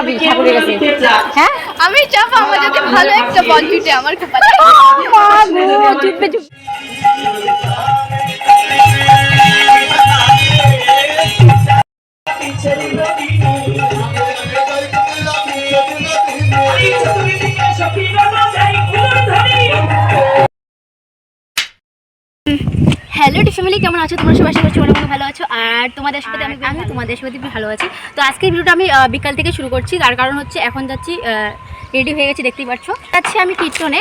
চাবি ঠাকুরের কাছে। হ্যাঁ? আমি চাপ আমার যদি ভালো একটা বল জুটে আমার কপালে মা গো চুপবে চুপ হ্যালো কেমন আছো? তোমরা সবাই আশা করছি অনেক অনেক ভালো আছো। আর তোমাদের সাথে আমি আমি তোমাদের সাথে ভালো আছি। তো আজকের ভিডিওটা আমি বিকাল থেকে শুরু করছি। তার কারণ হচ্ছে এখন যাচ্ছি রেডি হয়ে গেছি দেখতেই পাচ্ছ। যাচ্ছি আমি কীর্তনে।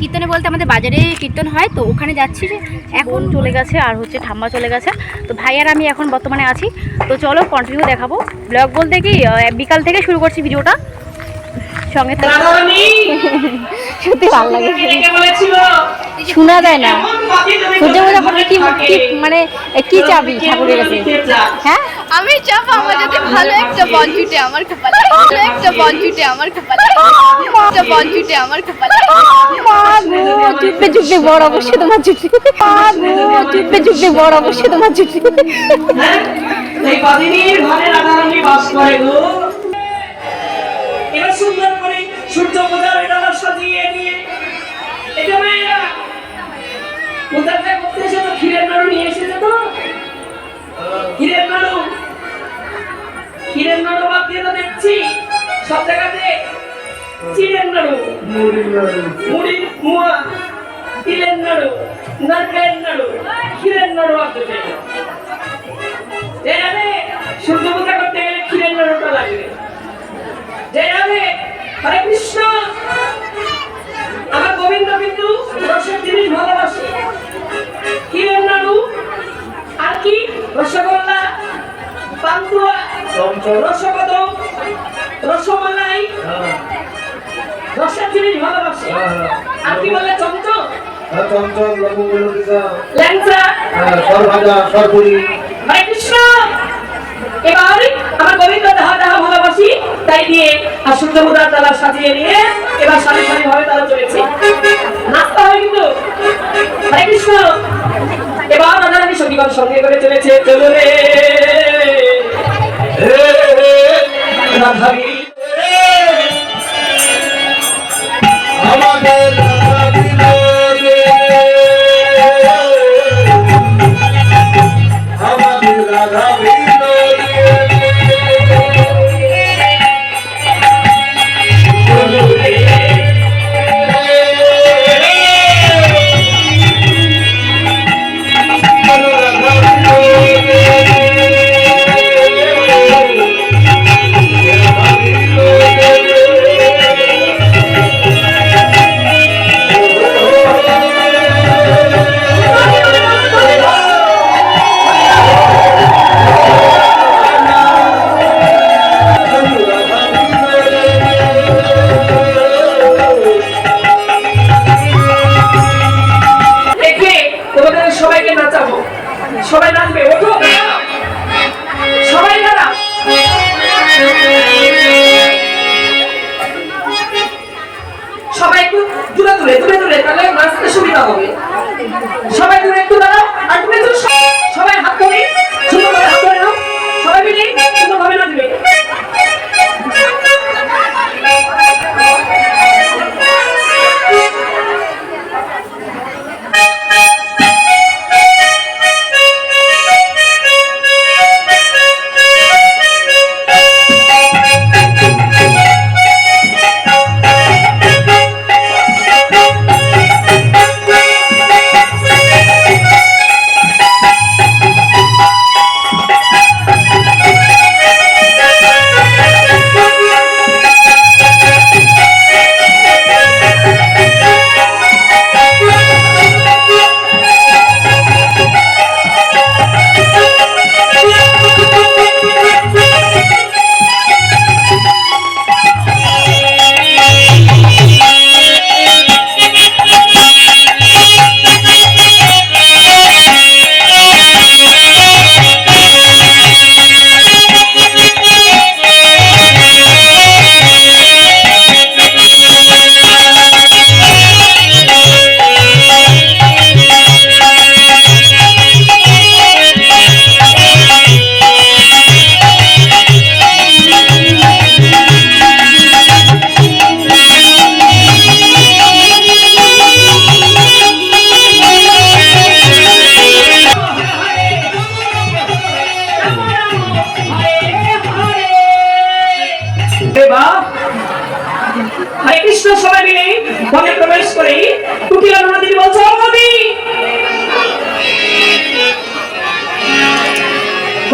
কীর্তনে বলতে আমাদের বাজারে কীর্তন হয় তো ওখানে যাচ্ছি যে এখন চলে গেছে আর হচ্ছে ঠাম্মা চলে গেছে। তো ভাই আর আমি এখন বর্তমানে আছি। তো চলো কন্টিনিউ দেখাবো। ব্লগ বলতে কি বিকাল থেকে শুরু করছি ভিডিওটা। সঙ্গে থাকো। রাধারানী সত্যি ভালো লাগে। শোনা যায় না। সূর্য পূজা কি কি মানে কি চাবি? ঠাকুরের কাছে? হ্যাঁ? আমি চাপ আমার যদি ভালো একটা বল জুটে আমার কপালে ভালো একটা বল জুটে আমার কপালে একটা বল জুটে আমার কপালে মা গো চুপবে চুপবে বড় অবশ্যই তোমার গো চুপবে চুপবে বড় অবশ্যই তোমার হ্যাঁ? এই কদিনের ঘরে রাধারানী বাস করে গো। এবার সুন্দর করে সূর্য পূজার এটা সাজিয়ে নিয়ে এটা মেয়েরা পূজাটা করতে এসে তো ক্ষীরের নাড়ু নিয়ে এসেছে তো? ক্ষীরের নাড়ু? ক্ষীরের নাড়ু বাদ দিয়ে তো দেখছি। সব জায়গাতে চিড়ের নাড়ু। মুড়ির মুয়া তিলের নাড়ু নারকেলের নাড়ু ক্ষীরের নাড়ু আর দুটো যে যাবে সূর্য পূজা করতে গেলে ক্ষীরের নাড়ুটা লাগবে। যে যাবে হরে কৃষ্ণ! আমার গোবিন্দ কিন্তু রসের জিনিস ভালোবাসে রসগোল্লা পান্তুয়া রসকদম রসমালাই রসের জিনিস ভালোবাসে। আর কি বলে চমচম? চঞ্চল লবঙ্গুলো পিঠা ল্যাংচা। সর ভাজা সরপুরি। হরে কৃষ্ণ! এবার আমার গোবিন্দ যাহা যাহা ভালোবাসি তাই দিয়ে আর মুদ্রার তালা সাজিয়ে নিয়ে এবার সারি সারি ভাবে তারা চলেছে হবে কিন্তু। হরে কৃষ্ণ! এবার রাধারানী সঙ্গীগণ সঙ্গে করে চলেছে চলো রে। রাধারী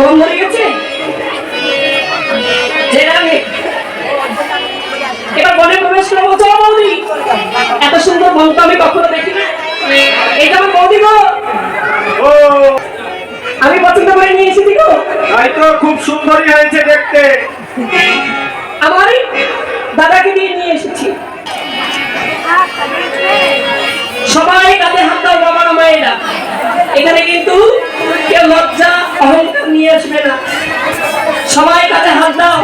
কম ধরে গেছে? এবার বনে প্রবেশ করে বলছে "ও বৌদি। এত সুন্দর বন তো আমি কখনো দেখি না এটা আমার বৌদি গো। ও। আমি পছন্দ করে নিয়ে এসেছি গো। তাই তো খুব সুন্দরী হয়েছে দেখতে। আমার দাদাকে দিয়ে নিয়ে এসেছি। সবাই কাঁধে হাত দাও বাবা মায়েরা। এখানে কিন্তু কেউ লজ্জা, অহংকার নিয়ে আসবে না। সবাই কাঁধে হাত দাও।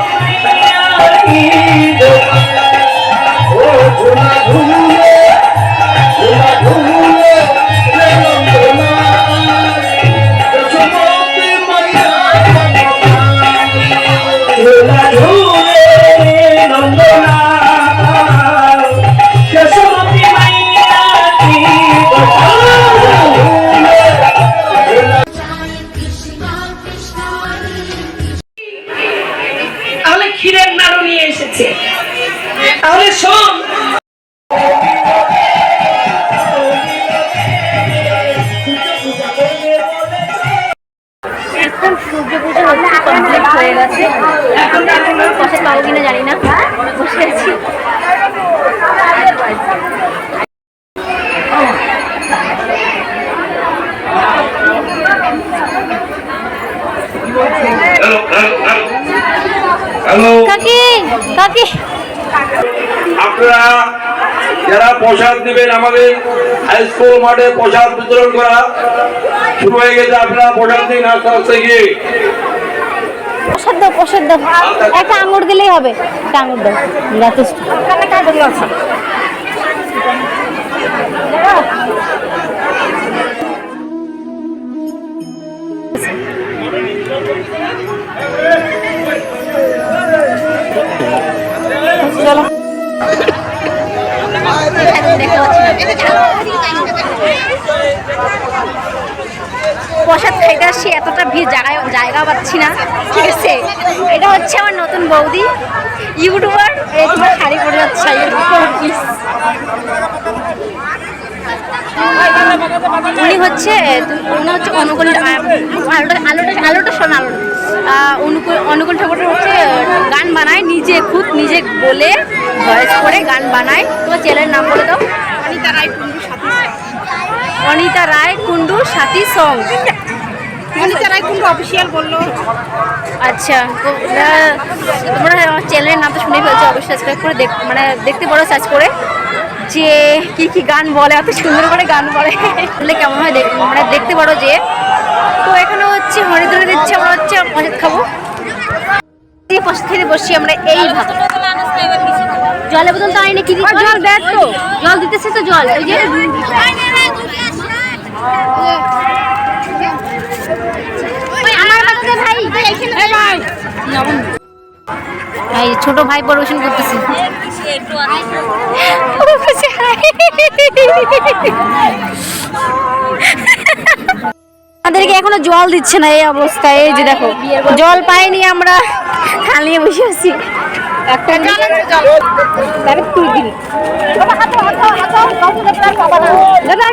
কিনা জানি না। বসে আছি। কাকি কাকি। আপনারা যারা প্রসাদ নেবেন আমাদের হাই স্কুল মাঠে প্রসাদ বিতরণ করা শুরু হয়ে গেছে। আপনারা প্রসাদ দিন আস্তে আস্তে গিয়ে। প্রসাদ দাও প্রসাদ দাও। একটা আঙুর দিলেই হবে। একটা আঙুর দাও। যথেষ্ট। চলো। প্রসাদ খাইতে আসছি, এতটা ভিড়, জায়গায় জায়গা পাচ্ছি না। ঠিক আছে? এটা হচ্ছে আমার নতুন বৌদি, ইউটিউবার। এইবার শাড়ি পরে যাচ্ছে উনি হচ্ছে উনি হচ্ছে অনুকূল আলোটা আলোটা আলোটা শোন অনুকূল অনুকূল ঠাকুরের হচ্ছে, গান বানায়, নিজে খুব, নিজে বলে ভয়েস করে গান বানায়। তোমার চ্যানেলের নাম বলে দাও। রায় কুন্ডু সাথী। অনিতা রায় কুন্ডু সাথী সং। অনিতা রায় কুন্ডু অফিসিয়াল বলল? আচ্ছা তোমরা আমার চ্যানেলের নাম তো শুনে ফেলছো অবশ্যই সাবস্ক্রাইব করে দেখ মানে দেখতে পারো সার্চ করে যে কি কি গান বলে এত সুন্দর করে গান বলে। বললে কেমন হয় দেখ- মানে দেখতে পারো যে। তো এখানে হচ্ছে হরিদ্রে দিচ্ছে আমরা হচ্ছে প্রসাদ খাব। খেতে বসছি আমরা এই জলের বোতল তো আইনে কি জল দেখ তো। জল দিতেছে তো জল ওই যে ছোট ভাই পরিবেশন করতেছে। আমাদেরকে এখনও জল দিচ্ছে না এই অবস্থায়, এই যে দেখো। জল পাইনি আমরা, খাল নিয়ে বসে আছি। একটা তাহলে তুই দিবি। দাদা।